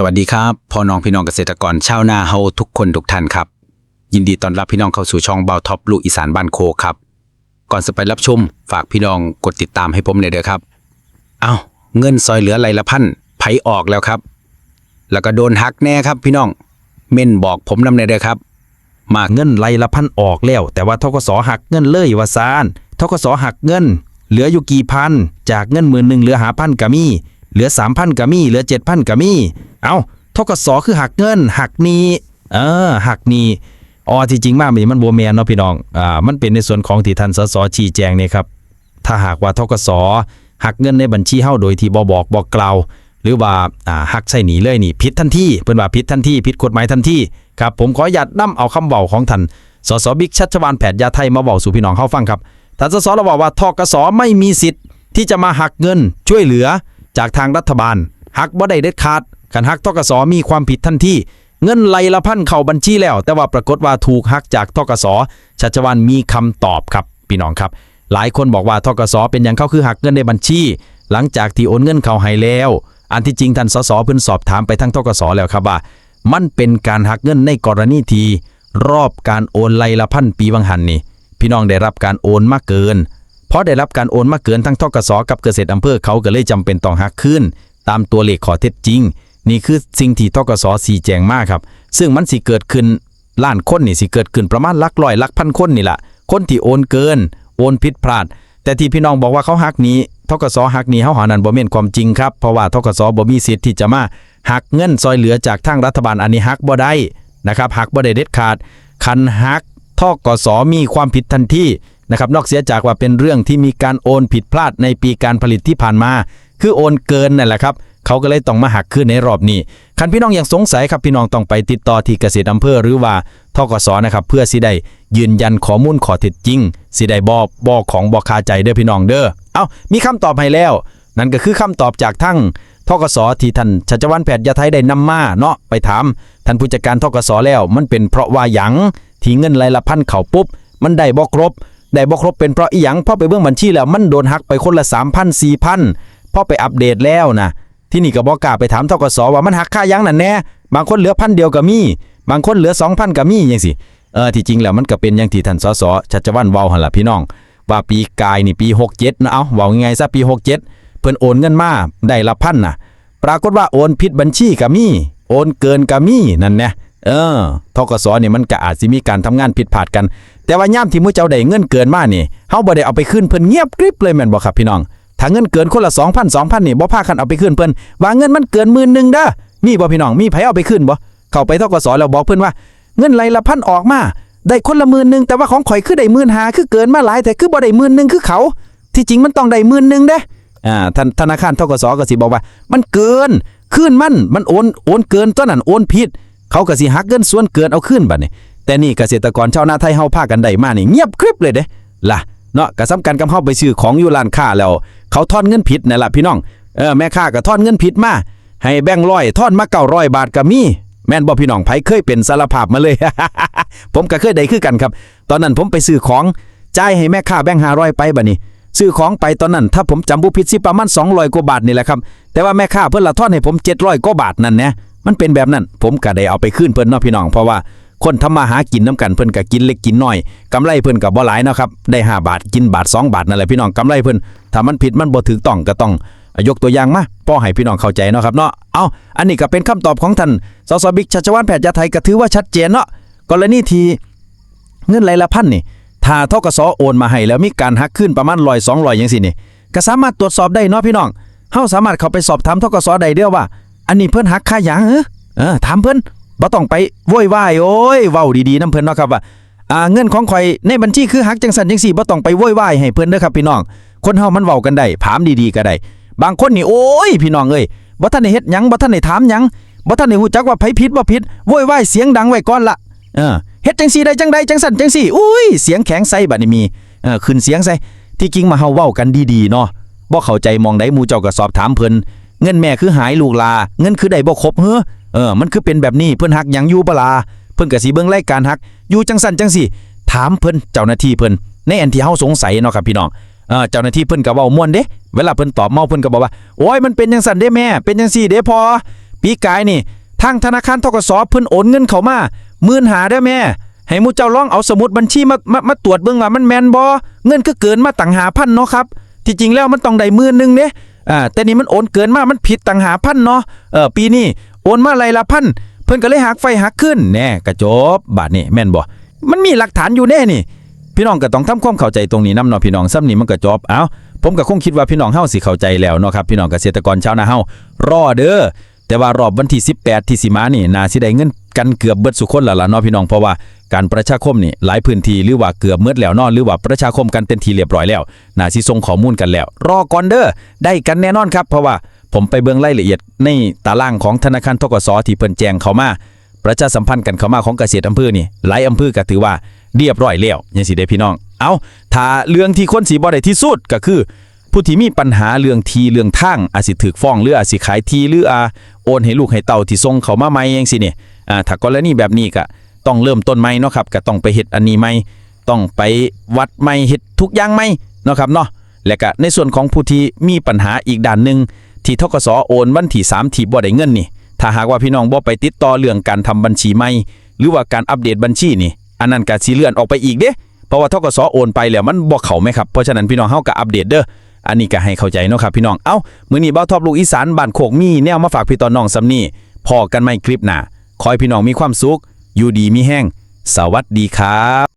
สวัสดีครับพ่อน้องพี่น้องเกษตรกรชาวนาเฮาทุกคนทุกท่านครับ ยินดีต้อนรับพี่น้องเข้าสู่ช่องเบาท็อปลูกอีสานบ้านโคครับ ก่อนจะไปรับชม ฝากพี่น้องกดติดตามให้ผมเลยเด้อครับ เอ้าเงินซอยเหลือไรละพันไผออกแล้วครับ แล้วก็โดนหักแน่ครับพี่น้องเม่นบอกผมนำเนเด้อครับ มาเงินไล่ละพันออกแล้ว แต่ว่าทกสหักเงินเลยว่าซานทกสหักเงิน เหลืออยู่กี่พัน จากเงินหมื่นหนึ่งเหลือหาพันกะมี เหลือสามพันกะมีเหลือเจ็ดพันกะมีเอาทกสคือหักเงิน หักหนี้เออหักหนี้อ๋อที่จริงมากมีมันโบแมนเนาะพี่น้องอ่ามันเป็นในส่วนของที่ท่านสสชี้แจงเนี่ยครับถ้าหากว่าทกสหักเงินในบัญชีเฮาโดยที่บ่บอกบอกกล่าวหรือว่าอ่าหักใส่หนีเลยนี่ผิดทันทีเพิ่นว่าผิดทันทีผิดกฎหมายทันทีครับผมขออนุญาตนํเอาคำเว้าของท่านสสบิ๊กชัชวานแผนยาไทยมาเว้าสู่พี่น้องเฮาฟังครับท่านสสเราบอกว่าทกสไม่มีสิทธิ์ที่จะมาหักเงินช่วยเหลือ จากทางรัฐบาล หักบ่ได้เด็ดขาดคันหักทกสมีความผิดทันทีเงินไหลละพันเข้าบัญชีแล้ว แต่ว่าปรากฏว่าถูกหักจากทกสชัชวานมีคำตอบครับพี่น้องครับ หลายคนบอกว่าทกสเป็นอย่างเขาคือหักเงินในบัญชี หลังจากที่โอนเงินเขาให้แล้ว อันที่จริงท่านสสเพิ่นสอบถามไปทั้งทกสแล้วครับว่า มันเป็นการหักเงินในกรณีที่รอบการโอนไหลละพันปีวังหันนี่พี่น้องได้รับการโอนมากเกิน เพราะได้รับการโอนมาเกินทั้งทกสกับเกษตรอำเภอเขาก็เลยจำเป็นต้องหักขึ้น ตามตัวเลขขอเท็จจริง นี่คือสิ่งที่ทกสสีแจงมากครับ ซึ่งมันสิเกิดขึ้นล้านคนนี่สิเกิดขึ้นประมาณลักร้อยลักพันคนนี่แหละคนที่โอนเกิน โอนผิดพลาด แต่ที่พี่น้องบอกว่าเขาหักนี้ทกสหักนี้เฮาหานันบ่แม่นความจริงครับเพราะว่าทกสบ่มีสิทธิ์ที่จะมาหักเงินซอยเหลือจากทางรัฐบาลอันนี้หักบ่ได้นะครับหักบ่ได้เด็ดขาดคันหักทกสมีความผิดทันที นะครับนอกเสียจากว่าเป็นเรื่องที่มีการโอนผิดพลาดในปีการผลิตที่ผ่านมา คือโอนเกินนั่นแหละครับเขาก็เลยต้องมาหักขึ้นในรอบนี้คันพี่น้องยังสงสัยครับพี่น้องต้องไปติดต่อที่เกษตรอำเภอหรือว่าทกสนะครับเพื่อสิได้ยืนยันข้อมูลข้อเท็จจริง สิได้บอบอของบอคาใจเด้อพี่น้องเด้อเอามีคำตอบให้แล้ว นั่นก็คือคำตอบจากทั้งทกสที่ท่านชัชวันแพทย์ยาไทยได้นำมาเนาะไปถามท่านผู้จัดการทกสแล้ว มันเป็นเพราะว่าหยังที่เงินรายละพันเขาปุ๊บ มันได้บ่ครบ ได้บ่ครบเป็นเพราะอีหยังพอไปเบิ่งบัญชีแล้วมันโดนหักไปคนละ3,000 4,000พอไปอัปเดตแล้วนะที่นี่ก็บ่กล้าไปถามทกสว่ามันหักค่ายังนั่นแน่บางคนเหลือพันเดียวก็มี บางคนเหลือ2,000ก็มีจังซี่เออที่จริงแล้วมันก็เป็นอย่างที่ท่านสสชัชวันเว้าหั่นล่ะพี่น้อง ว่าปีกายนี่ปี67นะเอาเว้าง่ายๆซะปี 67 เพิ่นโอนเงินมาได้ละพันน่ะปรากฏว่าโอนผิดบัญชีก็มี โอนเกินก็มีนั่นแหละ เออทกสนี่มันก็อาจสิมีการทำงานผิดพลาดกัน แต่ว่าย่ามที่มื้อเจ้าได้เงินเกินมานี่เฮาบ่ได้เอาไปคืนเพิ่นเงียบกริบเลยแม่นบ่ครับพี่น้อง ถ้าเงินเกินคนละ2,000 2,000นี่บ่พากันเอาไปคืนเพิ่นว่าเงินมันเกินหมื่นหนึงเด้อมีบ่พี่น้องมีไผเอาไปคืนบ่เข้าไปทกสแล้วบอกเพิ่นว่า เงินไรลละพันออกมาได้คนละหมื่นหนึงแต่ว่าของข่อยคือได้หมื่นหาคือเกินมาหลายแต่คือบ่ได้หมื่นหนึงคือเขา ที่จริงมันต้องได้หมื่นหนึงเด้อ่าธนธนาคารทกสก็สิบอกว่า มันเกินคืนมันมันโอนโอนเกินตัวนั้นโอนผิด เขาก็สิหักเงินส่วนเกินเอาคืนบัดนี้แต่นี่เกษตรกรชาวนาไทยเฮาพากันได้มานี่เงียบกริบเลยเด้ล่ะเนาะก็สำคัญกับเฮาไปซื้อของอยู่ร้านค้าแล้ว เขาทอนเงินผิดนั่นล่ะพี่น้องเออแม่ค้าก็ทอนเงินผิดมาให้แบ่งค์ร้อยทอนมา900บาทก็มีแม่นบ่พี่น้องไผเคยเป็นสารภาพมาเลย ผมก็เคยได้คือกันครับ ตอนนั้นผมไปซื้อของจ่ายให้แม่ค้าแบ่งค์500ไปบัดนี้ซื้อของไปตอนนั้น ถ้าผมจำบ่ผิดสิประมาณ200กว่าบาทนี่แหละครับ แต่ว่าแม่ค้าเพิ่นละทอนให้ผม700กว่าบาทนั่นนะ มันเป็นแบบนั้น ผมก็ได้เอาไปคืนเพิ่นเนาะพี่น้อง เพราะว่าคนทำมาหากินน้ำกันเพิ่นก็กินเล็กกินน้อยกำไรเพิ่นก็บ่หลายเนาะครับได้ 5 บาทกินบาท 2 บาทนั่นแหละพี่น้องกำไรเพิ่นถ้ามันผิดมันบ่ถูกต้องก็ต้องยกตัวอย่างมาป้อให้พี่น้องเข้าใจเนาะครับเนาะเอาอันนี้ก็เป็นคำตอบของท่านสสบิ๊กชัชวานแพทย์ยาไทยก็ถือว่าชัดเจนเนาะกรณีที่เงินรายละพันนี่ถ้าทกสโอนมาให้แล้วมีการหักขึ้นประมาณร้อยสองร้อยอย่างสินี่ก็สามารถตรวจสอบได้เนาะพี่น้องเฮาสามารถเข้าไปสอบถามทกสได้เด้อว่า อันนี้เพิ่นหักค่าหยังเออถามเพิ่นบ่ต้องไปโวยวายโอ้ยเว้าดีๆนํเพิ่นเนาะครับว่าอ่าเงินของข่อยในบัญชีคือหักจังสันจังสี่บ่ต้องไปโวยวายให้เพิ่นเด้อครับพี่น้องคนเฮามันเว้ากันได้ถามดีๆก็ได้บางคนนี่โอ้ยพี่น้องเอ้ยบ่ทันได้เฮ็ดหยังบ่ทันได้ถามหยังบ่ทันได้ฮู้จักว่าไผผิดบ่ผิดโวยวายเสียงดังไว้ก่อนละเออเฮ็ดจังซี่ได้จังใดจังสั่นจังซี่อุ้ยเสียงแข็งใส่บัดนี้มีเออขึ้นเสียงใส่ที่จริงมาเฮาเว้ากันดีๆเนาะบ่เข้าใจมองใดหมู่เจ้าก็สอบถามเพิ่น เงินแม่คือหายลูกลา เงินคือได้บ่ครบเฮ้อเออ มันคือเป็นแบบนี้เพิ่นหักหยังอยู่บ่ล่ะเพิ่นก็สิเบิ่งรายการหัก อยู่จังสันจังซี่ถามเพิ่นเจ้าหน้าที่เพิ่นในอันที่เฮาสงสัยเนาะครับพี่น้องเออเจ้าหน้าที่เพิ่นก็เว้าม่วนเด้ เวลาเพิ่นตอบเมาเพิ่นก็บอกว่าโอ้ยมันเป็นจังสันเด้แม่ เป็นจังซี่เด้พอปีกายนี่ทางธนาคารทกสเพิ่นโอนเงินเขามาหมื่นหาเด้แม่ ให้มูเจ้าลองเอาสมุดบัญชีมามามาตรวจเบิ่งว่ามันแมนบ่เงินก็เกินมาตั้งหาพันเนาะครับที่จริงแล้วมันต้องได้หมื่นหนึงเด้ อ่าแต่นี่มันโอนเกินมามันผิดตั้งหาพันเนาะเออปีนี้โอนมาไรละพันเพิ่นก็เลยหักไฟหักขึ้นแน่กระจบบาดนี้แม่นบ่มันมีหลักฐานอยู่แน่นี่ พี่น้องก็ต้องทำความเข้าใจตรงนี้นํเนาะพี่น้องซ้ำนี่มันก็จบเอ้าผมก็คงคิดว่าพี่น้องเฮาสิเข้าใจแล้วเนาะครับพี่น้องเกษตรกรชาวนาเฮารอเด้อแต่ว่ารอบวันที่ 18 ที่สิมานี่นาสิได้เงินกันเกือบเบิดสุคนล้วล่ะเนาะพี่น้องเพราะว่าการประชาคมนี่หลายพื้นที่หรือว่าเกือบเมืดแล้วนาะหรือว่าประชาคมกันเป็นทีเรียบร้อยแล้วนาสิส่งข้อมูลกันแล้ว รอก่อนเด้อได้กันแน่นอนครับ เพราะว่าผมไปเบิ่งรายละเอียดในตารางของธนาคารทกสที่เพิ่นแจ้งเข้ามา ประชาสัมพันธ์กันเข้ามาของเกษตรอำเภอนี่หลายอำเภอก็ถือว่าเรียบร้อยแล้วยังสิได้พี่น้อง เอาถ้าเรื่องที่คนสีบ่ได้ที่สุดก็คือ ผู้ที่มีปัญหาเรื่องทีเรื่องทางอาจสิถูกฟ้องหรืออาจสิขายทีหรืออาโอนให้ลูกให้เต่าที่ส่งเขามาใหม่จังซี่นี่ย อ่าถ้ากรณีแบบนี้ก็ต้องเริ่มต้นใหม่เนาะครับก็ต้องไปเฮ็ดอันนี้ใหม่ต้องไปวัดใหม่เฮ็ดทุกอย่างใหม่เนาะครับเนาะและก็ในส่วนของผู้ที่มีปัญหาอีกด้านหนึ่งที่ทกสโอนวันที่3ที่บ่ได้เงินนี่ ถ้าหากว่าพี่น้องบ่ไปติดต่อเรื่องการทำบัญชีใหม่หรือว่าการอัปเดตบัญชีนี่ อันนั้นก็สิเลื่อนออกไปอีกเด้เพราะว่าทกสโอนไปแล้วมันบ่เข้าไหมครับเพราะฉะนั้นพี่น้องเฮาก็อัปเดตเด้ออันนี้ก็ให้เข้าใจเนาะครับพี่น้องเอ้ามื้อนี้เบ้าทอบลูกอีสานบ้านโคกมีแนวมาฝากพี่ตอนน้องซำนี้พอกันใหม่คลิปหน้า ขอให้พี่น้องมีความสุข อยู่ดีมีแห้ง สวัสดีครับ